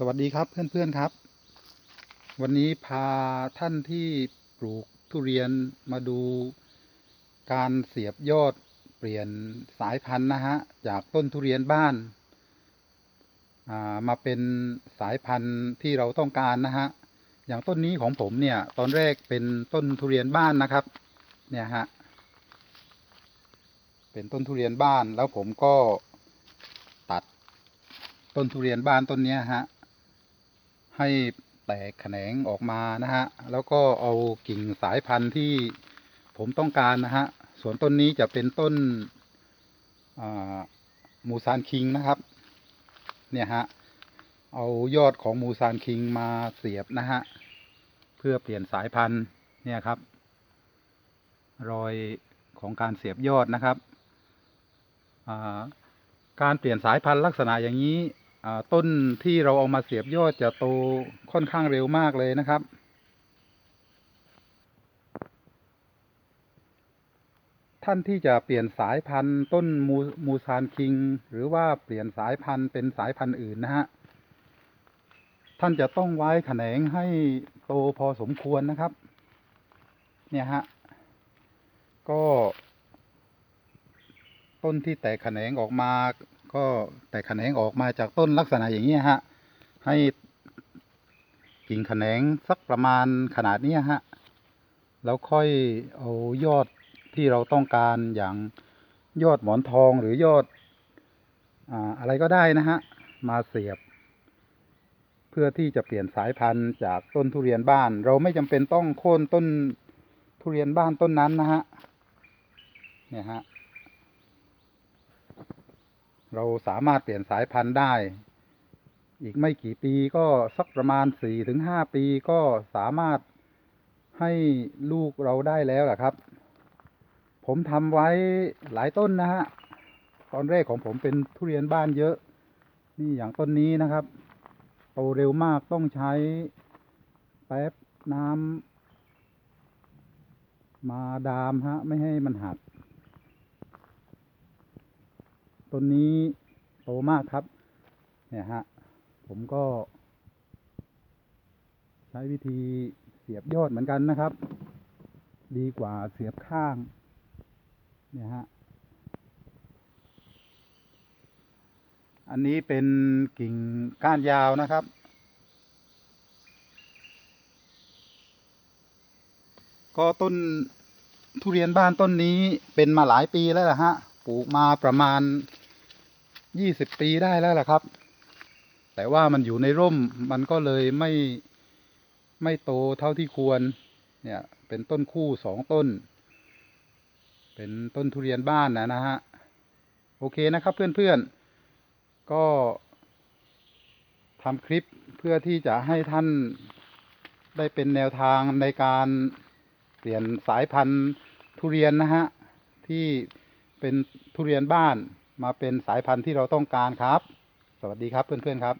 สวัสดีครับเพื่อนๆครับ วันนี้พาท่านที่ปลูกทุเรียนมาดูการเสียบยอดเปลี่ยนสายพันธุ์นะฮะ จากต้นทุเรียนบ้านามาเป็นสายพันธุ์ที่เราต้องการนะฮะ อย่างต้นนี้ของผมเนี่ย ตอนแรกเป็นต้นทุเรียนบ้านนะครับ เนี่ยฮะ เป็นต้นทุเรียนบ้านแล้วผมก็ตัดต้นทุเรียนบ้านต้นนี้ฮะ ให้แตกแขนงออกมานะฮะ แล้วก็เอากิ่งสายพันธุ์ที่ผมต้องการนะฮะ ส่วนต้นนี้จะเป็นต้นมูซานคิงนะครับ เนี่ยฮะ เอายอดของมูซานคิงมาเสียบนะฮะ เพื่อเปลี่ยนสายพันธุ์ เนี่ยครับ รอยของการเสียบยอดนะครับาการเปลี่ยนสายพันธุ์ลักษณะอย่างนี้ ต้นที่เราเอามาเสียบยอดจะโตค่อนข้างเร็วมากเลยนะครับ ท่านที่จะเปลี่ยนสายพันธุ์ต้นมูมูซานคิง หรือว่าเปลี่ยนสายพันธุ์เป็นสายพันธุ์อื่นนะฮะ ท่านจะต้องไว้แขนงให้โตพอสมควรนะครับ เนี่ยฮะ ก็ ต้นที่แตกแขนงออกมา ก็แตกแขนงออกมาจากต้นลักษณะอย่างนี้ฮะ ให้กิ่งแขนงสักประมาณขนาดนี้ฮะ แล้วค่อยเอายอดที่เราต้องการอย่างยอดหมอนทองหรือยอดอะไรก็ได้นะฮะ มาเสียบ เพื่อที่จะเปลี่ยนสายพันธุ์จากต้นทุเรียนบ้าน เราไม่จำเป็นต้องโค่นต้นทุเรียนบ้านต้นนั้นนะฮะเนี่ยฮะ เราสามารถเปลี่ยนสายพันธุ์ได้ อีกไม่กี่ปีก็สักประมาณสี่ถึงห้าปีก็สามารถให้ลูกเราได้แล้วแหละครับ ผมทำไว้หลายต้นนะฮะ ตอนแรกของผมเป็นทุเรียนบ้านเยอะ นี่อย่างต้นนี้นะครับ โตเร็วมากต้องใช้แป๊บน้ำมาดามฮะ ไม่ให้มันหัก ต้นนี้โตมากครับ เนี่ยฮะ ผมก็ ใช้วิธีเสียบยอดเหมือนกันนะครับ ดีกว่าเสียบข้าง เนี่ยฮะ อันนี้เป็นกิ่งก้านยาวนะครับก็ต้นทุเรียนบ้านต้นนี้เป็นมาหลายปีแล้วล่ะฮะ ปลูกมาประมาณยี่สิบปีได้แล้วล่ะครับ แต่ว่ามันอยู่ในร่มมันก็เลยไม่ไม่โตเท่าที่ควร เนี่ย เป็นต้นคู่สองต้น เป็นต้นทุเรียนบ้านนะนะฮะ โอเคนะครับเพื่อนๆ ก็ทำคลิปเพื่อที่จะให้ท่านได้เป็นแนวทางในการเปลี่ยนสายพันธุ์ทุเรียนนะฮะ ที่ เป็นทุเรียนบ้านมาเป็นสายพันธุ์ที่เราต้องการครับ สวัสดีครับเพื่อนๆครับ